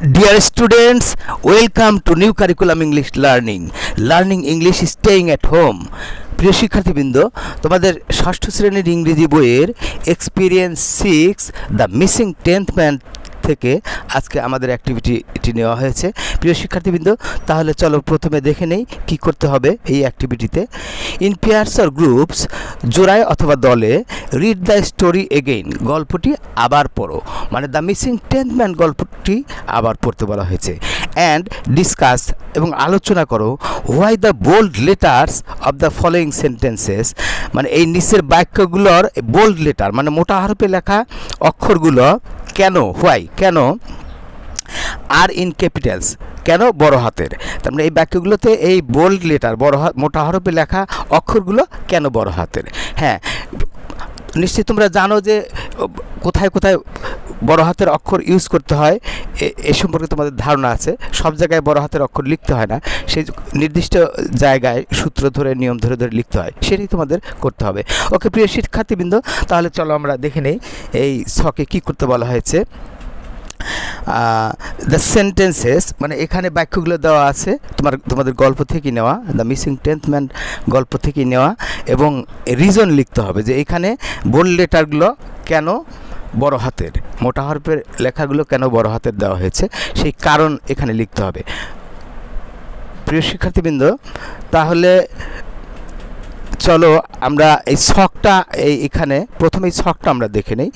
Dear students, welcome to new curriculum English learning. Learning English is staying at home. প্রিয় শিক্ষার্থীবৃন্দ তোমাদের ষষ্ঠ শ্রেণির ইংরেজি বইয়ের experience six the missing tenth man থেকে আজকে আমাদের অ্যাক্টিভিটিটি নেওয়া হয়েছে। প্রিয় শিক্ষার্থীবৃন্দ, তাহলে চলো প্রথমে দেখে নেই কি করতে হবে এই অ্যাক্টিভিটিতে ইন পেয়ার্স অর গ্রুপস জোড়ায় অথবা দলে রিড দ্য স্টোরি এগেইন গল্পটি আবার পড়ো। মানে দ্য মিসিং টেন্থ ম্যান গল্পটি আবার পড়তে বলা হয়েছে। অ্যান্ড ডিসকাস এবং আলোচনা করো why the bold letters of the following sentences মানে এই নিচের বাক্যগুলোর বোল্ড লেটার মানে মোটা হরফে লেখা অক্ষরগুলো কেন হোয়াই কেন আর ইন ক্যাপিটালস কেন বড় হাতের, তার মানে এই বাক্যগুলোতে এই বোল্ড লেটার বড় মোটা হরফে লেখা অক্ষরগুলো কেন বড় হাতের হ্যাঁ নিশ্চয়ই তোমরা জানো যে, কোথায় কোথায় বড় হাতের অক্ষর ইউজ করতে হয়, এ সম্পর্কে তোমাদের ধারণা আছে। সব জায়গায় বড় হাতের অক্ষর লিখতে হয় না। সেই নির্দিষ্ট জায়গায় সূত্র ধরে, নিয়ম ধরে ধরে লিখতে হয়। সেটাই তোমাদের করতে হবে। ওকে, প্রিয় শিক্ষার্থীবৃন্দ, তাহলে চলো আমরা দেখে নেই এই ছকে কী করতে বলা হয়েছে। দ্য সেন্টেন্সেস মানে এখানে বাক্যগুলো দেওয়া আছে, তোমার, তোমাদের গল্প থেকে নেওয়া দ্য মিসিং টেন্থ ম্যান গল্প থেকে নেওয়া, এবং রিজন লিখতে হবে যে এখানে বোল্ড লেটারগুলো কেন বড় হাতের, মোটা হরফের লেখাগুলো কেন বড় হাতের দেওয়া হয়েছে, সেই কারণ এখানে লিখতে হবে। প্রিয় শিক্ষার্থীবৃন্দ, তাহলে চলো আমরা এই ছকটা, এই এখানে প্রথমে এই ছকটা আমরা দেখে নেই।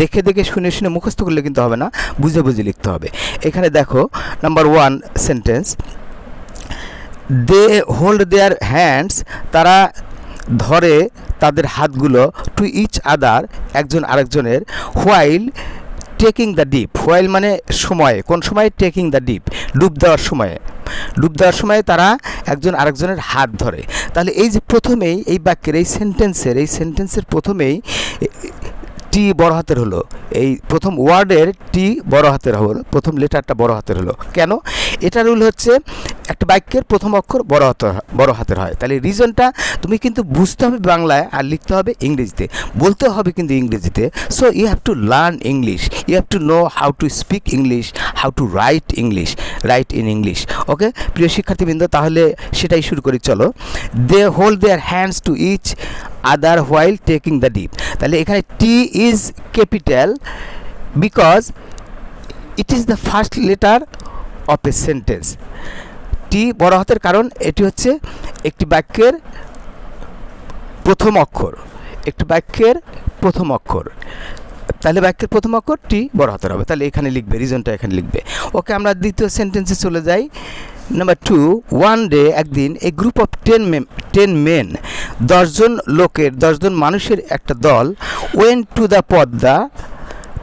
দেখে দেখে শুনে শুনে মুখস্থ করলে কিন্তু হবে না, বুঝে বুঝে লিখতে হবে। এখানে দেখো number one sentence they hold their hands তারা ধরে তাদের হাতগুলো টু ইচ আদার একজন আরেকজনের while taking the dip while মানে সময়ে, কোন সময়? টেকিং দ্য ডিপ ডুব দেওয়ার সময়ে। ডুব দেওয়ার সময় তারা একজন আরেকজনের হাত ধরে। তাহলে এই যে প্রথমেই এই বাক্যের, এই সেন্টেন্সের এই সেন্টেন্সের প্রথমেই টি বড় হাতের হলো। এই প্রথম ওয়ার্ডের টি বড় হাতের হলো। প্রথম লেটারটা বড় হাতের হলো। কেন? এটা রুল হচ্ছে একটা বাক্যের প্রথম অক্ষর বড় হয়- বড় হাতের হয়। তাহলে রিজনটা তুমি কিন্তু বুঝতে হবে বাংলায় আর লিখতে হবে ইংরেজিতে। বলতে হবে কিন্তু ইংরেজিতে। So you have to learn English you have to know how to speak English how to write English write in English okay প্রিয় শিক্ষার্থীবৃন্দ, তাহলে সেটাই শুরু করি, চলো। They hold their hands to each other while taking the dip তাহলে এখানে T is capital because it is the first letter of a sentence T বড় হাতের কারণ, এটি হচ্ছে একটি বাক্যের প্রথম অক্ষর। একটি বাক্যের প্রথম অক্ষর। তাহলে বাক্যের প্রথম অক্ষর টি বড় হাতের হবে। তাহলে এখানে লিখবে, রিজনটা এখানে লিখবে। ওকে, আমরা দ্বিতীয় সেন্টেন্সে চলে যাই। নাম্বার টু ওয়ান ডে একদিন a group of ten men ten men দশজন লোকের, দশজন মানুষের একটা দল went to the Padma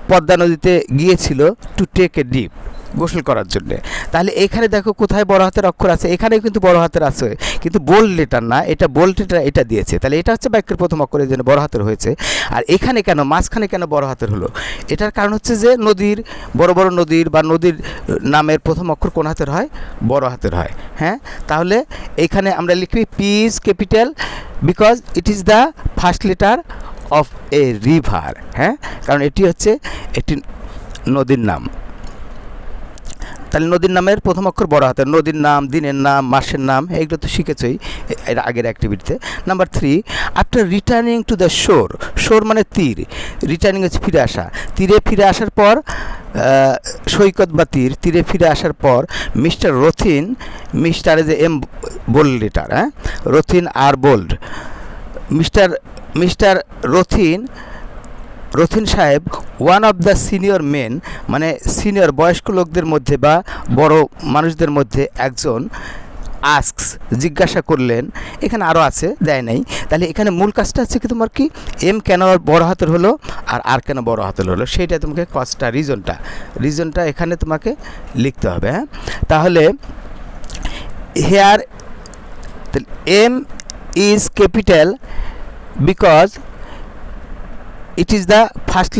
Padma নদীতে গিয়েছিল টু টেক এ ডিপ গোসল করার জন্য। তাহলে এখানে দেখো কোথায় বড় হাতের অক্ষর আছে? এখানেও কিন্তু বড় হাতের আছে। কিন্তু বোল্ড লেটার না, এটা বোল্ড লেটার এটা দিয়েছে। তাহলে এটা হচ্ছে বাক্যের প্রথম অক্ষরের জন্য বড় হাতের হয়েছে। আর এখানে কেন, মাঝখানে কেন বড় হাতের হলো? এটার কারণ হচ্ছে যে নদীর, বড় বড় নদীর বা নদীর নামের প্রথম অক্ষর কোন হাতের হয়? বড় হাতের হয়। হ্যাঁ? তাহলে এখানে আমরা লিখবি P is capital because it is the first letter of a river হ্যাঁ? কারণ এটি হচ্ছে একটি নদীর নাম। তাহলে নদীর নামের প্রথম অক্ষর বড় হাতের, নদীর নাম, দিনের নাম, মাসের নাম এইগুলো তো শিখেছই এর আগের অ্যাক্টিভিটিতে number three after returning to the shore shore মানে তীর রিটার্নিং হচ্ছে ফিরে আসা। তীরে ফিরে আসার পর সৈকত বা তীর, তীরে ফিরে আসার পর, মিস্টার রথিন, মিস্টার যে এম বোল্ড লেটার হ্যাঁ? রথিন আর bold mister mister Rathin Rathin সাহেব one of the senior men মানে সিনিয়র বয়স্ক লোকদের মধ্যে বা বড় মানুষদের মধ্যে একজন আস্কস জিজ্ঞাসা করলেন। এখানে আরও আছে, দেয় নাই। তাহলে এখানে মূল কাজটা হচ্ছে কি তোমার কি? এম কেন বড় হাতের হলো আর আর কেন বড় হাতের হলো? সেইটা তোমাকে কজটা রিজনটা রিজনটা এখানে তোমাকে লিখতে হবে হ্যাঁ? তাহলে here M is capital because it is the first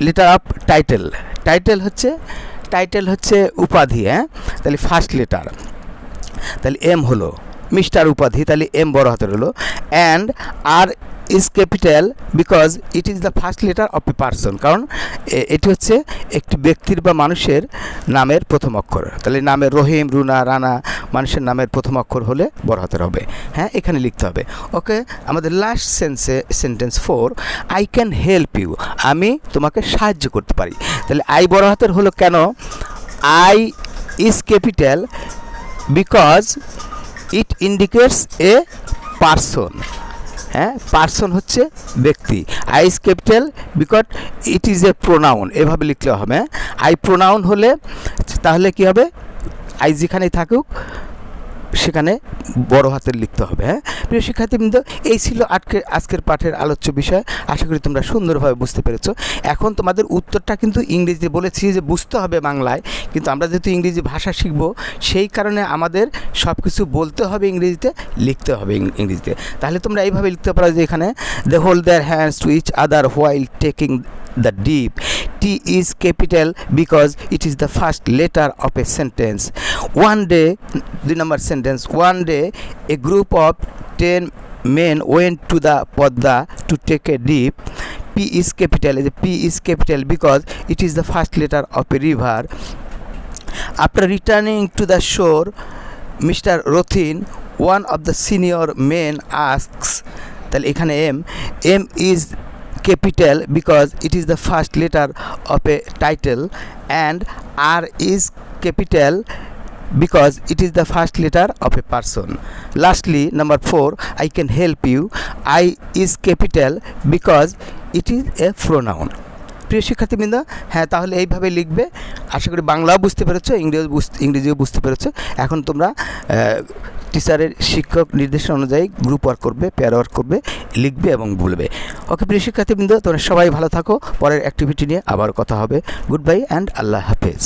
letter of title title হচ্ছে টাইটেল হচ্ছে উপাধি হ্যাঁ? তাহলে ফার্স্ট লেটার তাহলে এম হলো, মিস্টার উপাধি, তাহলে এম বড় হাতের হলো and R is capital because it is the first letter of a person কারণ এটি হচ্ছে একটি ব্যক্তির বা মানুষের নামের প্রথম অক্ষর। তাহলে নামের রহিম, রুনা, রানা মানুষের নামের প্রথম অক্ষর হলে বড় হাতের হবে। হ্যাঁ এখানে লিখতে হবে। ওকে, আমাদের লাস্ট সেন্সে sentence four I can help you আমি তোমাকে সাহায্য করতে পারি। তাহলে আই বড় হাতের হলো কেন? I is capital because it indicates a person হ্যাঁ পার্সন হচ্ছে ব্যক্তি। I is capital because it is a pronoun এভাবে লিখলে হবে আই প্রোনাউন হলে তাহলে কি হবে? আই যেখানেই থাকুক সেখানে বড় হাতের লিখতে হবে হ্যাঁ? প্রিয় শিক্ষার্থীবৃন্দ, এই ছিল আজকে আজকের পাঠের আলোচ্য বিষয়। আশা করি তোমরা সুন্দরভাবে বুঝতে পেরেছ। এখন তোমাদের উত্তরটা কিন্তু ইংরেজিতে বলেছি যে বুঝতে হবে বাংলায়, কিন্তু আমরা যেহেতু ইংরেজি ভাষা শিখব, সেই কারণে আমাদের সব কিছু বলতে হবে ইংরেজিতে, লিখতে হবে ইংরেজিতে। তাহলে তোমরা এইভাবে লিখতে পারো যে এখানে they hold their hands to each other while taking the deep. T is capital because it is the first letter of a sentence. One day, the number sentence, one day a group of 10 men went to the Podda to take a dip. P is capital, the P is capital because it is the first letter of a river. After returning to the shore, Mr. Rothin, one of the senior men, asks, তাহলে এখানে M M is capital because it is the first letter of a title and R is capital because it is the first letter of a person. Lastly, number four, I can help you. I is capital because it is a pronoun. প্রিয় শিক্ষার্থীবৃন্দ হ্যাঁ তাহলে এইভাবে লিখবে আশা করি বাংলাও বুঝতে পেরেছ ইংরেজি ইংরেজিও বুঝতে পেরেছ এখন তোমরা টিচারের শিক্ষক নির্দেশনা অনুযায়ী গ্রুপ ওয়ার্ক করবে পেয়ার ওয়ার্ক করবে, লিখবে এবং বলবে। ওকে প্রিয় শিক্ষার্থীবৃন্দ, তোমরা সবাই ভালো থাকো। পরের অ্যাক্টিভিটি নিয়ে আবার কথা হবে। গুড বাই অ্যান্ড আল্লাহ হাফেজ।